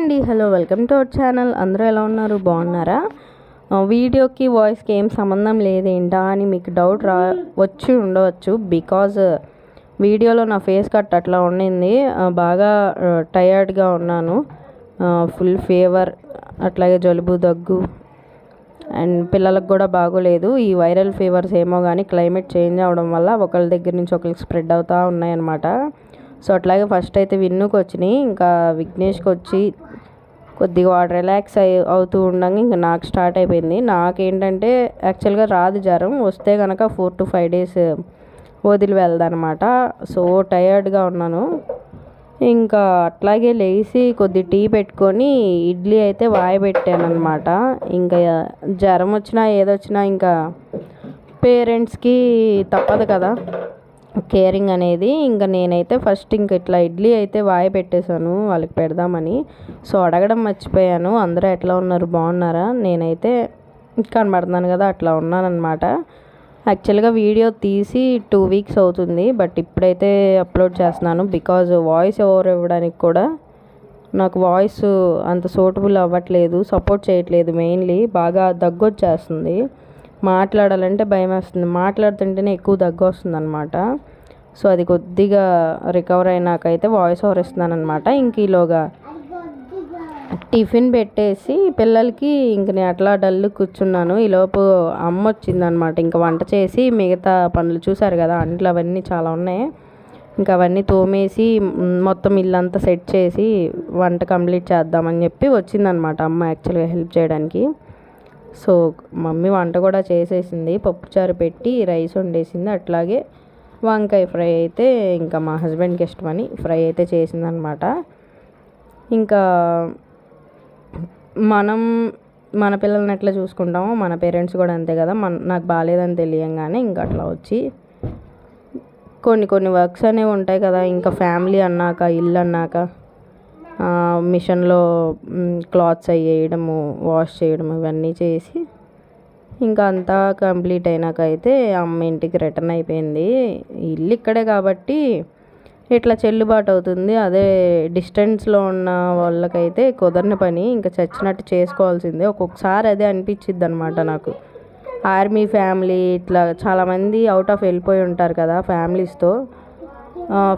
అండి. Hello welcome to our channel. అందరూ ఎలా ఉన్నారు? బాగున్నారా? వీడియోకి వాయిస్కి ఏం సంబంధం లేదేంటా అని మీకు డౌట్ రా వచ్చి ఉండవచ్చు. బికాజ్ వీడియోలో నా ఫేస్ కట్ అట్లా ఉండింది. బాగా టయర్డ్గా ఉన్నాను. ఫుల్ ఫీవర్ అట్లాగే జలుబు దగ్గు. అండ్ పిల్లలకు కూడా బాగోలేదు. ఈ వైరల్ ఫీవర్స్ ఏమో కానీ క్లైమేట్ చేంజ్ అవ్వడం వల్ల ఒకళ్ళ దగ్గర నుంచి ఒకరికి స్ప్రెడ్ అవుతూ ఉన్నాయన్నమాట. సో అట్లాగే ఫస్ట్ అయితే విన్నుకి వచ్చినాయి ఇంకా విఘ్నేష్కి వచ్చి కొద్దిగా వాడు రిలాక్స్ అయి అవుతూ ఉండగా ఇంకా నాకు స్టార్ట్ అయిపోయింది. నాకేంటంటే యాక్చువల్గా రాదు జ్వరం. వస్తే కనుక ఫోర్ టు ఫైవ్ డేస్ వదిలి వెళ్దనమాట సో టయర్డ్గా ఉన్నాను. ఇంకా అట్లాగే లేచి కొద్ది టీ పెట్టుకొని ఇడ్లీ అయితే వాయబెట్టాను అనమాట ఇంకా జ్వరం వచ్చినా ఏదొచ్చినా ఇంకా పేరెంట్స్కి తప్పదు కదా. కేరింగ్ అనేది ఇంకా నేనైతే ఫస్ట్ ఇంక ఇట్లా ఇడ్లీ అయితే వాయ పెట్టేశాను వాళ్ళకి పెడదామని. సో అడగడం మర్చిపోయాను. అందరూ ఎట్లా ఉన్నారు బాగున్నారా? నేనైతే కనబడుతున్నాను కదా అట్లా ఉన్నానన్నమాట. యాక్చువల్గా వీడియో తీసి టూ వీక్స్ అవుతుంది బట్ ఇప్పుడైతే అప్లోడ్ చేస్తున్నాను. బికాజ్ వాయిస్ ఓవర్ ఇవ్వడానికి కూడా నాకు వాయిస్ అంత సూటబుల్ అవ్వట్లేదు సపోర్ట్ చేయట్లేదు మెయిన్లీ బాగా దగ్గు వచ్చేస్తుంది మాట్లాడాలంటే భయం వేస్తుంది మాట్లాడుతుంటేనే ఎక్కువ దగ్గు వస్తుంది అనమాట సో అది కొద్దిగా రికవర్ అయినాకైతే వాయిస్ ఓవర్ ఇస్తున్నాను అనమాట ఇంక ఈలోగా టిఫిన్ పెట్టేసి పిల్లలకి ఇంక నేను అట్లా డల్ కూర్చున్నాను. ఈలోపు అమ్మ వచ్చిందనమాట ఇంకా వంట చేసి మిగతా పనులు చూసారు కదా అంట్లు అవన్నీ చాలా ఉన్నాయి. ఇంకా అవన్నీ తోమేసి మొత్తం ఇల్లంతా సెట్ చేసి వంట కంప్లీట్ చేద్దామని చెప్పి వచ్చిందనమాట అమ్మ యాక్చువల్గా హెల్ప్ చేయడానికి. సో మమ్మీ వంట కూడా చేసేసింది. పప్పుచారు పెట్టి రైస్ వండేసింది. అట్లాగే వంకాయ ఫ్రై అయితే ఇంకా మా హస్బెండ్కి ఇష్టమని ఫ్రై అయితే చేసిందనమాట. ఇంకా మనం మన పిల్లల్ని ఎట్లా చూసుకుంటామో మన పేరెంట్స్ కూడా అంతే కదా. మన నాకు బాగాలేదని తెలియంగానే ఇంకా అట్లా వచ్చి కొన్ని కొన్ని వర్క్స్ అనేవి ఉంటాయి కదా. ఇంకా ఫ్యామిలీ అన్నాక ఇల్లు అన్నాక మిషన్లో క్లాత్స్ అవి వేయడము వాష్ చేయడము ఇవన్నీ చేసి ఇంకా అంతా కంప్లీట్ అయినాక అయితే అమ్మ ఇంటికి రిటర్న్ అయిపోయింది. ఇల్లు ఇక్కడే కాబట్టి ఇట్లా చెల్లుబాటు అవుతుంది. అదే డిస్టెన్స్లో ఉన్న వాళ్ళకైతే కుదరని పని. ఇంకా చచ్చినట్టు చేసుకోవాల్సిందే. ఒక్కొక్కసారి అదే అనిపించిద్ది అనమాట నాకు. ఆర్మీ ఫ్యామిలీ ఇట్లా చాలామంది అవుట్ ఆఫ్ వెళ్ళిపోయి ఉంటారు కదా ఫ్యామిలీస్తో.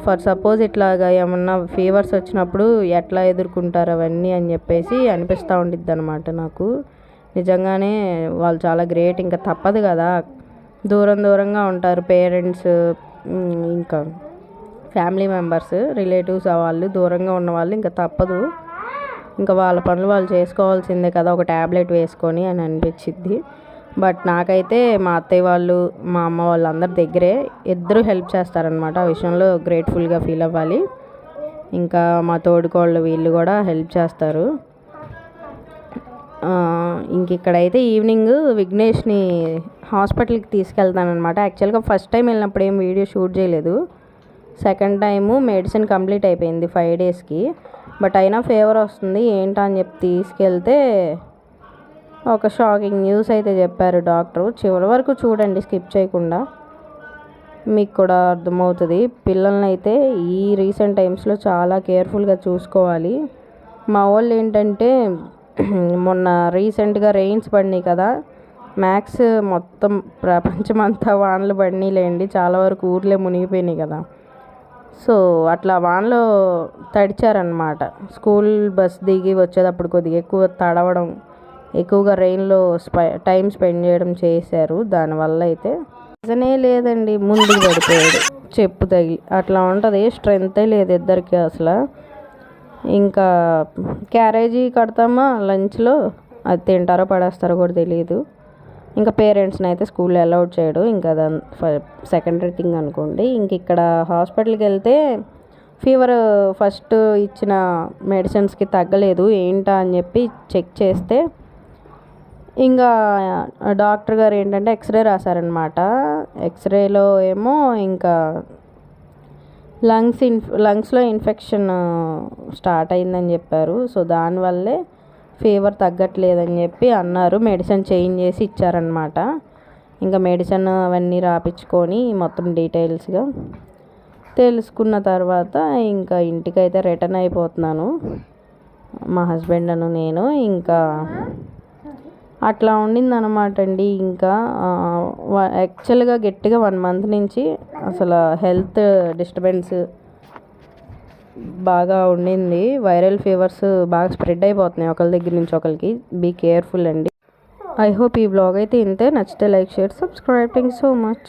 ఫర్ సపోజ్ ఇట్లాగా ఏమన్నా ఫీవర్స్ వచ్చినప్పుడు ఎట్లా ఎదుర్కొంటారు అవన్నీ అని చెప్పేసి అనిపిస్తూ ఉండిద్ది అనమాట నాకు. నిజంగానే వాళ్ళు చాలా గ్రేట్ ఇంకా తప్పదు కదా. దూరం దూరంగా ఉంటారు పేరెంట్స్ ఇంకా ఫ్యామిలీ మెంబర్స్ రిలేటివ్స్ వాళ్ళు దూరంగా ఉన్న వాళ్ళు ఇంకా తప్పదు. ఇంకా వాళ్ళ పనులు వాళ్ళు చేసుకోవాల్సిందే కదా. ఒక ట్యాబ్లెట్ వేసుకొని అని అనిపించిద్ది. బట్ నాకైతే మా అత్తయ్య వాళ్ళు మా అమ్మ వాళ్ళందరి దగ్గరే ఇద్దరు హెల్ప్ చేస్తారనమాట ఆ విషయంలో గ్రేట్ఫుల్గా ఫీల్ అవ్వాలి. ఇంకా మా తోడుకోళ్ళు వీళ్ళు కూడా హెల్ప్ చేస్తారు. ఇంక ఇక్కడైతే ఈవినింగ్ విఘ్నేష్ని హాస్పిటల్కి తీసుకెళ్తానమాట యాక్చువల్గా ఫస్ట్ టైం వెళ్ళినప్పుడు ఏం వీడియో షూట్ చేయలేదు. సెకండ్ టైము మెడిసిన్ కంప్లీట్ అయిపోయింది ఫైవ్ డేస్కి. బట్ అయినా ఫీవర్ వస్తుంది ఏంటని అని చెప్పి తీసుకెళ్తే ఒక షాకింగ్ న్యూస్ అయితే చెప్పారు డాక్టరు. చివరి వరకు చూడండి స్కిప్ చేయకుండా. మీకు కూడా అర్థమవుతుంది. పిల్లల్ని అయితే ఈ రీసెంట్ టైమ్స్లో చాలా కేర్ఫుల్గా చూసుకోవాలి. మా వాళ్ళు ఏంటంటే మొన్న రీసెంట్గా రెయిన్స్ పడినాయి కదా. మ్యాక్స్ మొత్తం ప్రపంచమంతా వానలు పడినాయిలేండి చాలా వరకు ఊర్లే మునిగిపోయినాయి కదా. సో అట్లా వానలో తడిచారనమాట స్కూల్ బస్ దిగి వచ్చేటప్పుడు కొద్దిగా ఎక్కువ తడవడం ఎక్కువగా రెయిన్లో స్పై టైం స్పెండ్ చేయడం చేశారు. దానివల్ల అయితే నిజనే లేదండి ముందుకు పడిపోయాడు. చెప్పు తగిలి అట్లా ఉంటుంది. స్ట్రెంతే లేదు ఇద్దరికి అసలు. ఇంకా క్యారేజీ కడతామా లంచ్లో? అది తింటారో పడేస్తారో కూడా తెలియదు ఇంకా పేరెంట్స్ని అయితే స్కూల్లో అలౌడ్ చేయడు. ఇంకా అదన్ సెకండరీ థింగ్ అనుకోండి. ఇంక ఇక్కడ హాస్పిటల్కి వెళ్తే ఫీవర్ ఫస్ట్ ఇచ్చిన మెడిసిన్స్కి తగ్గలేదు. ఏంటా అని చెప్పి చెక్ చేస్తే ఇంకా డాక్టర్ గారు ఏంటంటే ఎక్స్రే రాశారనమాట ఎక్స్రేలో ఏమో ఇంకా లంగ్స్ ఇన్ లంగ్స్లో ఇన్ఫెక్షన్ స్టార్ట్ అయిందని చెప్పారు. సో దానివల్లే ఫీవర్ తగ్గట్లేదని చెప్పి అన్నారు. మెడిసిన్ చేంజ్ చేసి ఇచ్చారనమాట ఇంకా మెడిసిన్ అవన్నీ రాపించుకొని మొత్తం డీటెయిల్స్గా తెలుసుకున్న తర్వాత ఇంకా ఇంటికైతే రిటర్న్ అయిపోతున్నాను. మా హస్బెండ్ అను నేను ఇంకా అట్లా ఉండింది అనమాట అండి. ఇంకా యాక్చువల్గా గట్టిగా వన్ మంత్ నుంచి అసలు హెల్త్ డిస్టర్బెన్స్ బాగా ఉండింది. వైరల్ ఫీవర్స్ బాగా స్ప్రెడ్ అయిపోతున్నాయి ఒకరి దగ్గర నుంచి ఒకరికి బీ కేర్ఫుల్ అండి. ఐ హోప్ ఈ బ్లాగ్ అయితే ఇంతే. నచ్చితే like share subscribe thank so much